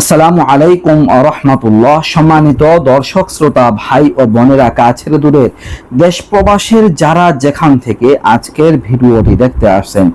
আসসালামু আলাইকুম রহমতুল্লাহ। সম্মানিত দর্শক, শ্রোতা, ভাই ও বোনেরা কাছের দূরের দেশ প্রবাসের যারা যেখান থেকে আজকের ভিডিওটি দেখতে আসছেন,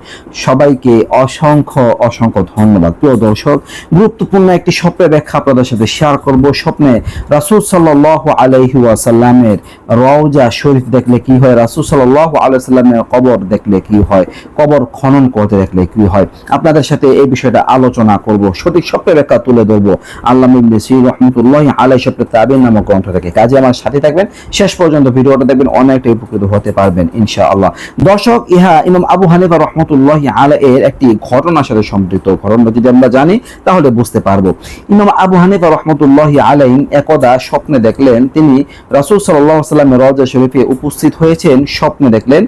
সবাইকে অসংখ্য অসংখ্য ধন্যবাদ। প্রিয় দর্শক, গুরুত্বপূর্ণ একটি স্বপ্নের ব্যাখ্যা আপনাদের সাথে শেয়ার করব। স্বপ্নে রাসূল সাল্লাহ আলাইহি ওয়াসাল্লামের রওজা শরীফ দেখলে কি হয়? রাসূল সাল্লাহ আলাইসাল্লামের কবর দেখলে কি হয়? কবর খনন করতে দেখলে কি হয়? আপনাদের সাথে এই বিষয়টা আলোচনা করব। সঠিক স্বপ্নের ব্যাখ্যা তুলে ধরবো আল্লাহ ইবনে সির রহমতুল্লাহ আলাই স্বপ্নের তাবিন নামক গ্রন্থ থেকে। কাজে আমার সাথে থাকবেন। শেষ পর্যন্ত ভিডিওটা দেখবেন অনেকটা উপকৃত হতে পারবেন, ইনশাআল্লাহ। দর্শক, ইহা ইমাম আবু হানিফা রহমতুল্লাহ আলা এর একটি ঘটনার সাথে সম্পৃক্ত ঘটনা যদি আমরা জানি, তাহলে বুঝতে পারব। ইমাম আবু হানিফা রহমতুল্লাহ আলাই একদা স্বপ্নে দেখলেন, তিনি রাসূল আলাইহি সাল্লামের রওজা শরীফে উপস্থিত হয়েছেন, স্বপ্নে দেখলেন,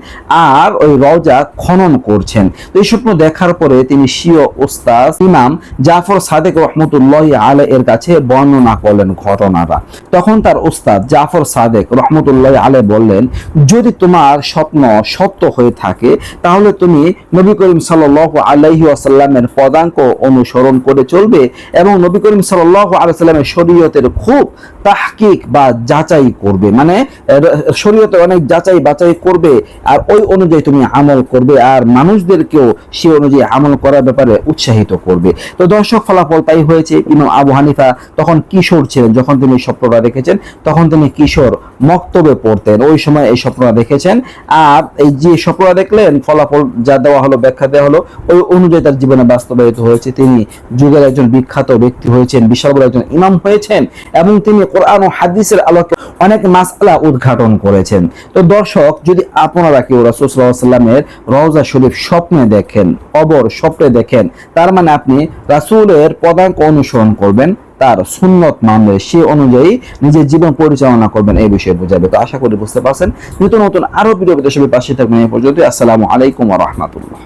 আর ওই রওজা খনন করছেন। তো এই স্বপ্ন দেখার পরে তিনি স্বীয় ওস্তাদ ইমাম জাফর সাদেক রহমতুল্লাহ আলাই এর কাছে বর্ণনা করলেন ঘটনাটা। তখন তার ওস্তাদ জাফর সাদেক রহমতুল্লাহ আলাই বললেন, যদি তোমার স্বপ্ন সত্য হয়ে থাকে, তাহলে তুমি নবী করিম সাল্লাহ আলাইহি আসাল্লামের পদাঙ্ক অনুসরণ করে চলবে এবং নবী করিম সাল্লাহ আলাইসাল্লামের শরীয়তের খুব তাহকিক বা যাচাই করবে। মানে এর শরীয়তের অনেক যাচাই বাছাই করবে আর ওই অনুযায়ী তুমি আমল করবে আর মানুষদেরকেও সে অনুযায়ী আমল করার ব্যাপারে উৎসাহিত করবে। তো দর্শক ফলাফল তাই হয়েছে ইমাম আবু হানিফা তখন কিশোর ছিলেন, যখন তিনি স্বপ্নটা দেখেছেন, তখন তিনি কিশোর মক্তবে পড়তেন। ওই সময় এই স্বপ্নটা দেখেছেন। আর এই যে স্বপ্নটা দেখলেন, ফলাফল যা দেওয়া হলো, ব্যাখ্যা দেওয়া হলো, ওই অনুযায়ী তার জীবনে বাস্তবায়িত হয়েছে। তিনি যুগের একজন বিখ্যাত ব্যক্তি হয়েছেন, বিশাল বড় একজন ইমাম হয়েছেন, এবং তিনি কোরআন ও হাদিসের আলোকে অনেক মাসআলা উদ্ঘাটন করেছেন। তো দর্শক, যদি আপনারা কেউ রাসূলুল্লাহামের রওজা শরীফ স্বপ্নে দেখেন অবর স্বপ্নে দেখেন, তার মানে আপনি রাসূলের পদাঙ্ক অনুসরণ করবেন, তার সুন্নত মানবে সে অনুযায়ী নিজের জীবন পরিচালনা করবেন, এই বিষয়ে বোঝাবে। তো আশা করি বুঝতে পারছেন। নতুন নতুন আরও ভিডিও সবাই পাশে থাকবেন এই পর্যন্ত আসসালামু আলাইকুম রাহমাতুল্লাহ।